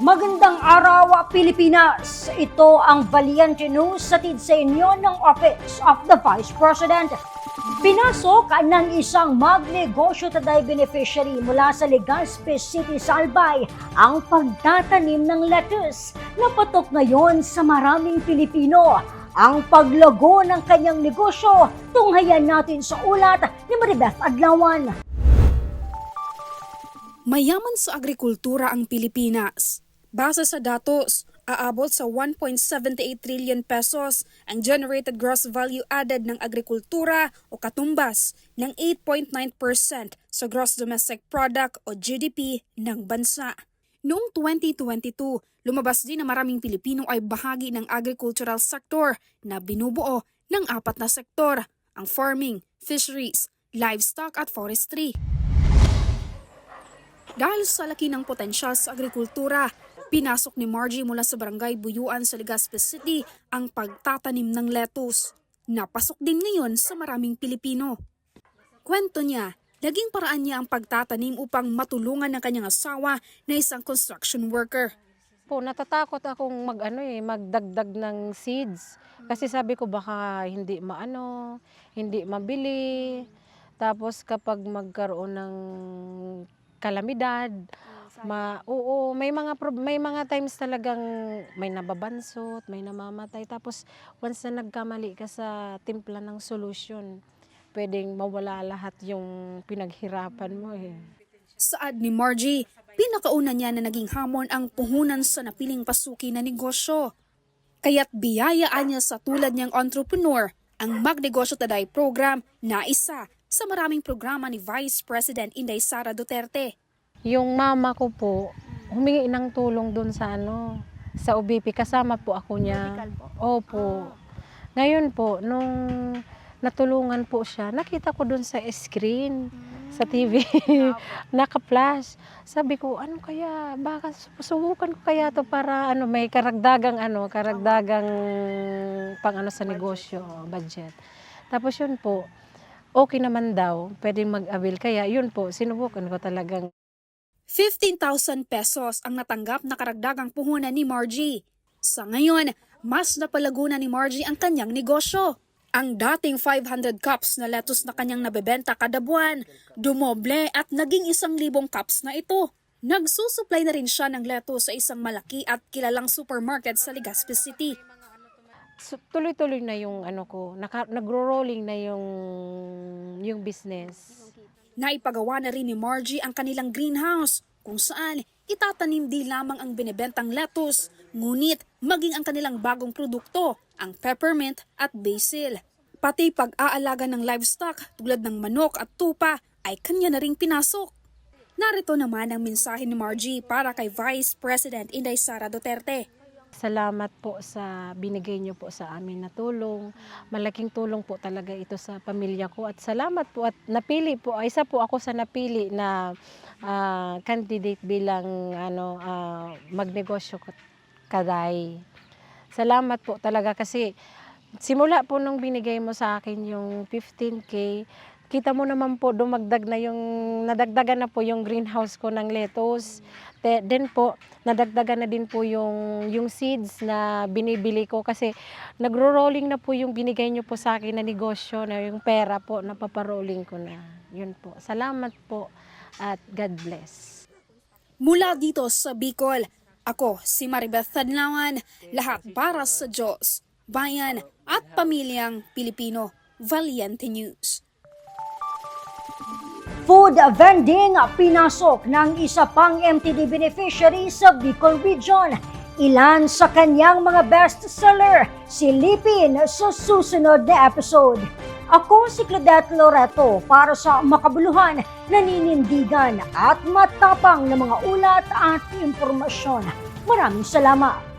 Magandang araw, Pilipinas! Ito ang Valiente News satid sa inyo ng Office of the Vice President. Pinasok ng isang magnegosyo taday beneficiary mula sa Legazpi City sa Albay ang pagtatanim ng lettuce. Napatok ngayon sa maraming Pilipino ang paglago ng kanyang negosyo. Tunghayan natin sa ulat ni Maribeth Adlawan. Mayaman sa agrikultura ang Pilipinas. Base sa datos, aabot sa 1.78 trillion pesos ang generated gross value added ng agrikultura o katumbas ng 8.9% sa gross domestic product o GDP ng bansa. Noong 2022, lumabas din na maraming Pilipino ay bahagi ng agricultural sector na binubuo ng apat na sektor, ang farming, fisheries, livestock at forestry. Dahil sa laki ng potensyal sa agrikultura, pinasok ni Margie mula sa barangay Buyuan sa Legazpi City ang pagtatanim ng lettuce. Napasok din ngayon sa maraming Pilipino. Kwento niya, naging paraan niya ang pagtatanim upang matulungan ng kanyang asawa na isang construction worker. po natatakot akong mag ano eh magdagdag ng seeds. Kasi sabi ko baka hindi maano hindi mabili. Tapos kapag magkaroon ng kalamidad ma oo may mga may mga times talagang may nababansot may namamatay. Tapos once na nagkamali ka sa timpla ng solution pwedeng mawala lahat yung pinaghirapan mo eh Saad ni Margie, pinakauna niya na naging hamon ang puhunan sa napiling pasuki na negosyo. Kaya't biyayaan niya sa tulad niyang entrepreneur ang Magnegosyo Taday program na isa sa maraming programa ni Vice President Inday Sara Duterte. Yung mama ko po, humingi ng tulong doon sa ano, sa OBP. Kasama po ako niya. Opo. Ngayon po, nung natulungan po siya, nakita ko doon sa screen, sa TV, naka-flash. Sabi ko, ano kaya, baka subukan ko kaya to para ano, may karagdagang ano, karagdagang pang ano sa negosyo, budget. Tapos yun po, okay naman daw, pwedeng mag-avail. Kaya yun po, sinubukan ko talagang 15,000 pesos ang natanggap na karagdagang puhunan ni Margie. Sa ngayon, mas napalago na ni Margie ang kanyang negosyo. Ang dating 500 cups na lettuce na kanyang nabebenta kada buwan, dumoble at naging isang libong cups na ito. Nagsusupply na rin siya ng lettuce sa isang malaki at kilalang supermarket sa Legazpi City. So, tuloy-tuloy na yung ano ko, nagro-rolling na yung yung business. Naipagawa na rin ni Margie ang kanilang greenhouse kung saan itatanim di lamang ang binebentang lettuce, ngunit maging ang kanilang bagong produkto, ang peppermint at basil. Pati pag-aalaga ng livestock tulad ng manok at tupa ay kanya na ring pinasok. Narito naman ang mensahe ni Margie para kay Vice President Inday Sara Duterte. Salamat po sa binigay niyo po sa amin na tulong. Malaking tulong po talaga ito sa pamilya ko at salamat po at napili po, isa po ako sa napili na ah, candidate bilang ano ah, magnegosyo kaday. Salamat po talaga kasi simula po nung binigay mo sa akin yung 15k, kita mo naman po dumagdag na yung nadagdagan na po yung greenhouse ko ng lettuce. Te, then po nadagdagan na din po yung yung seeds na binibili ko kasi nagro-rolling na po yung binigay niyo po sa akin na negosyo na yung pera po napaparolling ko na. Yun po. Salamat po at God bless. Mula dito sa Bicol, ako si Maribeth Tadlawan, lahat para sa Diyos, bayan at pamilyang Pilipino. Valiente News. Food vending pinasok ng isa pang MTD beneficiary sa Bicol Region. Ilan sa kanyang mga bestseller, silipin sa susunod na episode. Ako si Claudette Loreto para sa makabuluhan, naninindigan at matapang na mga ulat at impormasyon. Maraming salamat!